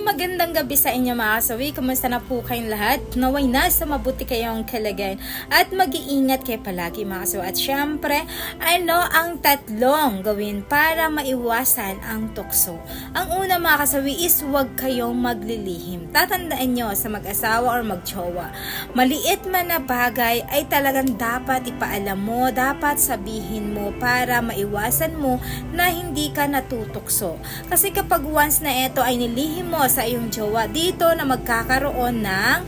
magandang gabi sa inyo mga kasawi. Kumusta na po kayong lahat? Naway nasa mabuti kayong kalagayan at mag-iingat kayo palagi mga kasawi. At syempre, ano ang tatlong gawin para maiwasan ang tukso? Ang una mga kasawi is huwag kayong maglilihim. Tatandaan nyo sa mag-asawa or mag-jowa. Maliit man na bagay ay talagang dapat ipaalam mo, dapat sabihin mo para maiwasan mo na hindi ka natutukso. Kasi kapag once na ito ay nilihim mo sa iyong jowa, dito na magkakaroon ng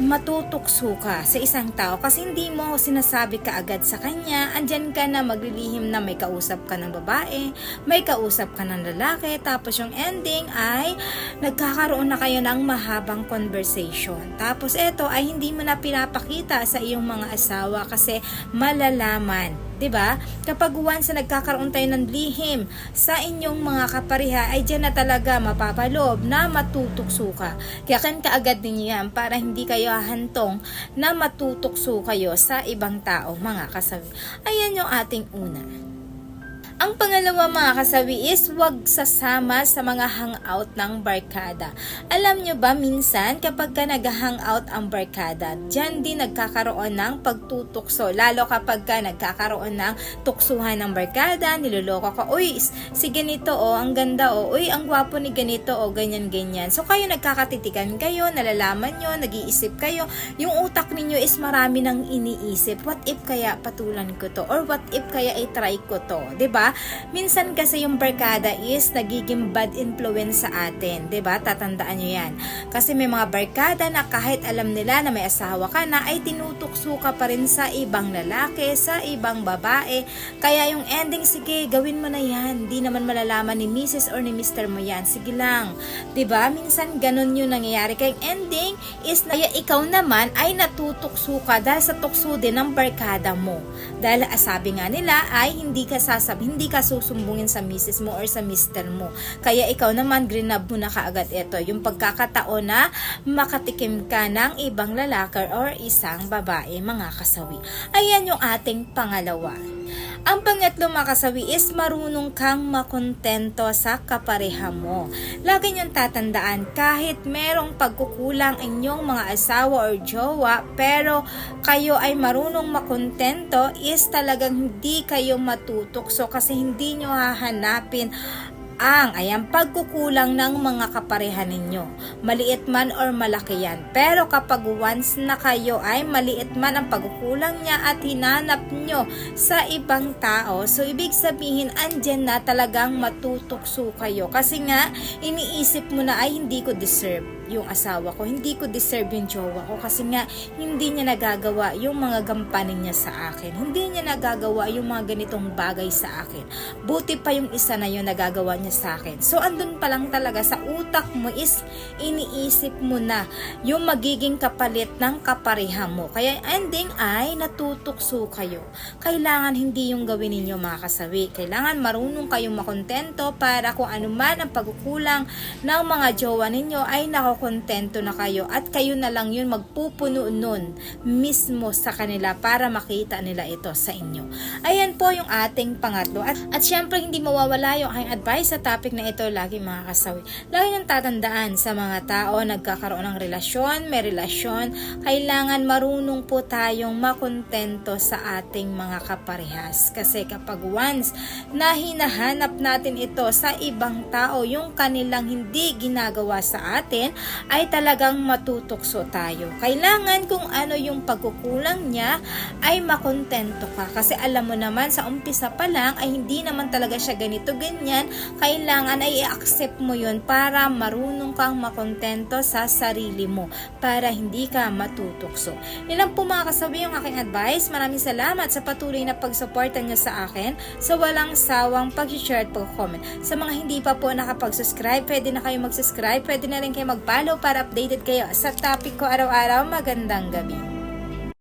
matutukso ka sa isang tao kasi hindi mo sinasabi ka agad sa kanya, andyan ka na maglilihim na may kausap ka ng babae, may kausap ka ng lalaki, tapos yung ending ay nagkakaroon na kayo ng mahabang conversation. Tapos ito ay hindi mo na pinapakita sa iyong mga asawa kasi malalaman 'di ba? Kapag once na nagkakaroon tayo ng lihim sa inyong mga kapariha, ay diyan na talaga mapapalob na matutukso ka. Kaya kan kaagad ninyo yan para hindi kayo hahantong na matutukso kayo sa ibang tao, mga kasabi. Ayan yung ating una. Ang pangalawa mga kasawi is wag sasama sa mga hangout ng barkada. Alam nyo ba minsan kapag ka nag-hangout ang barkada, dyan din nagkakaroon ng pagtutukso. Lalo kapag ka nagkakaroon ng tuksuhan ng barkada, niloloko ka, uy, si ganito o, oh, ang ganda o, oh, uy, ang gwapo ni ganito o, oh, ganyan-ganyan. So kayo nagkakatitigan kayo, nalalaman nyo, nag-iisip kayo. Yung utak ninyo is marami nang iniisip. What if kaya patulan ko to? Or what if kaya i-try ko to? 'di ba? Minsan kasi yung barkada is nagiging bad influence sa atin, 'di ba? Tatandaan niyo 'yan. Kasi may mga barkada na kahit alam nila na may asawa ka na ay tinutukso ka pa rin sa ibang lalaki, sa ibang babae. Kaya yung ending, sige, gawin mo na 'yan. Di naman malalaman ni Mrs. or ni Mr. mo 'yan. Sige lang. 'Di ba? Minsan ganun yung nangyayari. Yung ending is na ikaw naman ay natutukso ka dahil sa tukso din ng barkada mo. Dahil sabi nga nila ay hindi ka sasabi, hindi ka susumbungin sa misis mo or sa mister mo. Kaya ikaw naman, grinab mo na kaagad ito. Yung pagkakataon na makatikim ka ng ibang lalaki or isang babae, mga kasawi. Ayan yung ating pangalawa. Ang pangatlo mga kasawi is marunong kang makontento sa kapareha mo. Lagi niyong tatandaan kahit merong pagkukulang inyong mga asawa or jowa pero kayo ay marunong makontento is talagang hindi kayo matutukso kasi hindi nyo hahanapin ang ayan pagkukulang ng mga kapareha ninyo. Maliit man or malaki yan. Pero kapag once na kayo ay maliit man ang pagkukulang niya at hinanap nyo sa ibang tao, so ibig sabihin andyan na talagang matutukso kayo. Kasi nga, iniisip mo na ay hindi ko deserve yung asawa ko. Hindi ko deserve yung jowa ko kasi nga hindi niya nagagawa yung mga gampanin niya sa akin. Hindi niya nagagawa yung mga ganitong bagay sa akin. Buti pa yung isa na yun nagagawa niya sa akin. So andun pa lang talaga sa utak mo is iniisip mo na yung magiging kapalit ng kapareha mo. Kaya ending ay natutukso kayo. Kailangan hindi yung gawin ninyo mga kasawi. Kailangan marunong kayong makontento para kung ano man ang pagkukulang ng mga jowa ninyo ay nako kontento na kayo at kayo na lang yun magpupuno nun mismo sa kanila para makita nila ito sa inyo. Ayan po yung ating pangatlo. At, at syempre hindi mawawala yung aking advice sa topic na ito lagi mga kasawi. Lagi nang tatandaan sa mga tao nagkakaroon ng relasyon, may relasyon, kailangan marunong po tayong makontento sa ating mga kaparehas. Kasi kapag once na hinahanap natin ito sa ibang tao, yung kanilang hindi ginagawa sa atin, ay talagang matutukso tayo. Kailangan kung ano yung pagkukulang niya ay makontento ka. Kasi alam mo naman sa umpisa pa lang ay hindi naman talaga siya ganito ganyan. Kailangan ay i-accept mo yun para marunong kang makontento sa sarili mo para hindi ka matutukso. Ilan po mga kasabi yung aking advice. Maraming salamat sa patuloy na pagsuporta niyo sa akin sa walang sawang pag-share at pag-comment. Sa mga hindi pa po nakapag-subscribe, pwede na kayo mag-subscribe, pede na rin kayo mag follow para updated kayo sa topic ko araw-araw. Magandang gabi.